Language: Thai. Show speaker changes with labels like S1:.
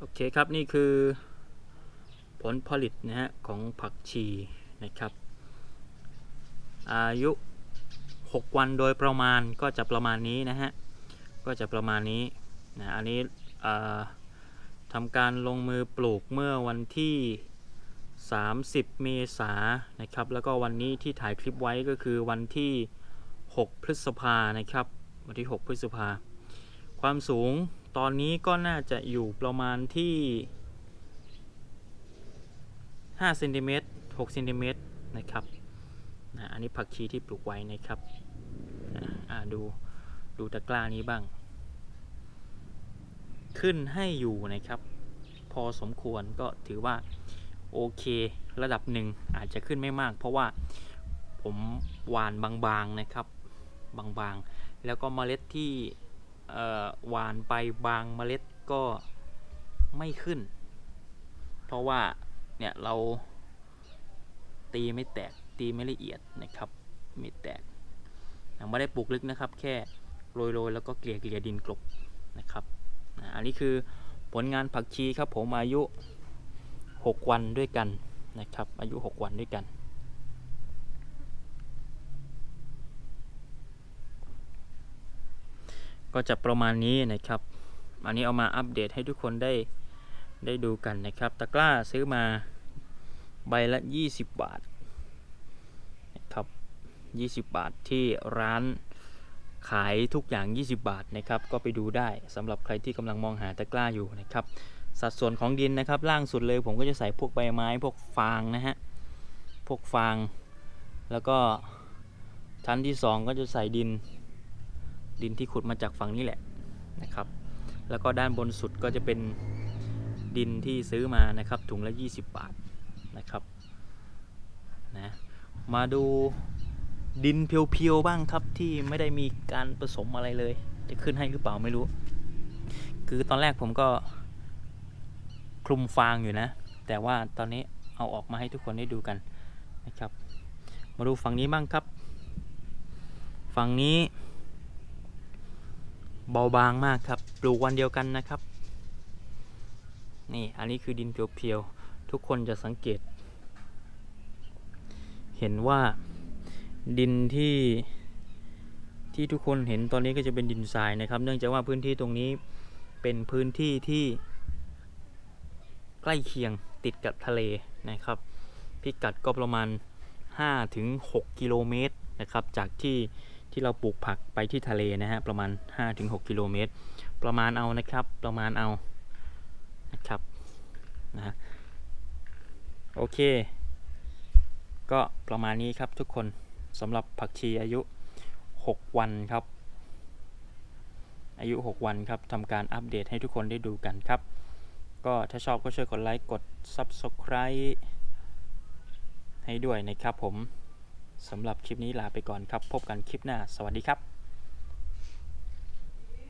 S1: โอเคครับนี่คือ ผลผลิตนะฮะของผักชีนะครับ อายุ 6 วันโดยประมาณก็จะประมาณนี้นะฮะก็จะประมาณนี้นะอันนี้ทำการลงมือปลูกเมื่อวันที่ 30 เมษายนนะครับ แล้วก็วันนี้ที่ถ่ายคลิปไว้ก็คือวันที่ 6 พฤษภานะครับ วันที่ 6 พฤษภา ความสูง ตอนนี้ก็น่าจะอยู่ประมาณที่5เซนติเมตร6เซนติเมตรนะครับนะอันนี้ผักชีที่ปลูกไว้นะครับนะอ่าดูดูตะกร้านี้บ้าง ขึ้นให้อยู่นะครับ พอสมควรก็ถือว่าโอเคระดับหนึ่งอาจจะขึ้นไม่มาก เพราะว่าผมหวานบางๆนะครับบางๆ แล้วก็เมล็ดที่ หวานไปบางเมล็ดก็ไม่ขึ้น เพราะว่าเนี่ยเราตีไม่แตกตีไม่ละเอียดนะครับไม่แตกไม่ได้ปลูกลึกนะครับ แค่โรยๆแล้วก็เกลี่ยเกลี่ยดินกลบนะครับอันนี้คือผลงานผักชีครับผมอายุ 6 วันด้วยกันนะครับ อายุ 6 วันด้วยกัน ก็จะประมาณนี้นะครับ อันนี้เอามาอัปเดตให้ทุกคนได้ได้ดูกันนะครับ ตะกร้าซื้อมาใบละ 20 บาทนะครับ20 บาทที่ร้านขายทุกอย่าง 20 บาทนะครับ ก็ไปดูได้สำหรับใครที่กำลังมองหาตะกร้าอยู่นะครับ สัดส่วนของดินนะครับ ล่างสุดเลยผมก็จะใส่พวกใบไม้พวกฟางนะฮะ พวกฟาง แล้วก็ชั้นที่ 2 ก็จะใส่ดิน ดินที่ขุดมาจากฝั่งนี้แหละนะครับ แล้วก็ด้านบนสุดก็จะเป็นดินที่ซื้อมานะครับถุงละ 20 บาทนะครับนะมาดูดินเพียวๆบ้างครับที่ไม่ได้มีการผสมอะไรเลย จะขึ้นให้หรือเปล่าไม่รู้ คือตอนแรกผมก็คลุมฟางอยู่นะ แต่ว่าตอนนี้เอาออกมาให้ทุกคนได้ดูกันนะครับ มาดูฝั่งนี้บ้างครับ ฝั่งนี้ เบาบางมากครับ ปลูกวันเดียวกันนะครับ นี่อันนี้คือดินเพียวๆ ทุกคนจะสังเกต เห็นว่าดินที่ที่ทุกคนเห็นตอนนี้ก็จะเป็นดินทรายนะครับ เนื่องจากว่าพื้นที่ตรงนี้เป็นพื้นที่ที่ ใกล้เคียงติดกับทะเลนะครับ พิกัดก็ประมาณ 5-6 กิโลเมตรนะครับ จากที่ ที่เราปลูกผักไปที่ทะเลนะฮะประมาณ 5-6 กิโลเมตร ประมาณเอานะครับประมาณเอานะครับนะฮะโอเค ก็ประมาณนี้ครับทุกคนสำหรับผักชีอายุ 6 วันครับ อายุ 6 วันครับทำการอัปเดตให้ทุกคนได้ดูกันครับ ก็ถ้าชอบก็ช่วยกดไลค์กด Subscribe ให้ด้วยนะครับผม สำหรับคลิปนี้ลาไปก่อนครับ พบกันคลิปหน้า สวัสดีครับ